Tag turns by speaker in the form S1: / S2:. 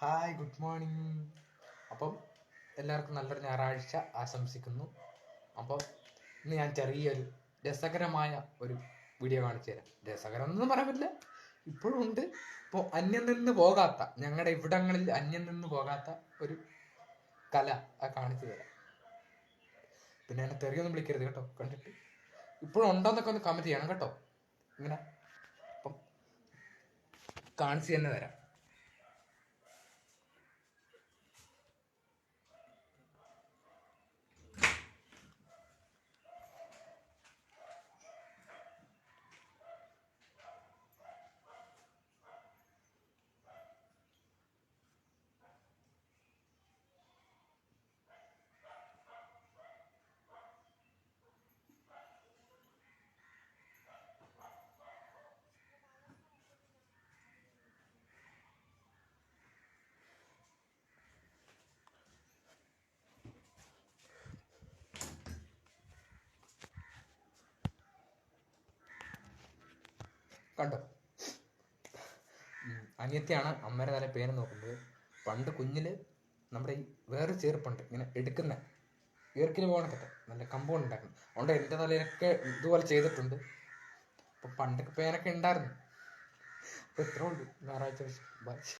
S1: Hi good morning അപ്പം എല്ലാവർക്കും നല്ലൊരു ഞായറാഴ്ച ആശംസിക്കുന്നു. അപ്പം ഇന്ന് ഞാൻ ചെറിയൊരു രസകരമായ ഒരു വീഡിയോ കാണിച്ചു തരാം. രസകരം എന്നൊന്നും പറയാൻ പറ്റില്ല. ഇപ്പോഴും ഉണ്ട്. ഇപ്പോൾ അന്യം നിന്ന് പോകാത്ത ഞങ്ങളുടെ ഇവിടങ്ങളിൽ അന്യം നിന്ന് പോകാത്ത ഒരു കല കാണിച്ചു തരാം. പിന്നെ എന്നെ തെറിയൊന്നും വിളിക്കരുത് കേട്ടോ കണ്ടിട്ട്. ഇപ്പോഴും ഉണ്ടോന്നൊക്കെ ഒന്ന് കമന്റ് ചെയ്യണം കേട്ടോ. ഇങ്ങനെ. അപ്പം കാണിച്ചു തന്നെ തരാം. കണ്ടോ? അനിയത്തിയാണ് അമ്മയുടെ നല്ല പേര് നോക്കുന്നത്. പണ്ട് കുഞ്ഞിൽ നമ്മുടെ ഈ വേറെ ചെറുപ്പുണ്ട് ഇങ്ങനെ എടുക്കുന്ന ഈർക്കിന് പോകണൊക്കെ നല്ല കമ്പൗണ്ട് ഉണ്ടാക്കണം അതുകൊണ്ട് എന്റെ തലയിലൊക്കെ ഇതുപോലെ ചെയ്തിട്ടുണ്ട്. അപ്പൊ പണ്ടൊക്കെ പേനൊക്കെ ഉണ്ടായിരുന്നു. അപ്പൊ ഇത്രേ ഉള്ളൂ. ഞായറാഴ്ച ബൈ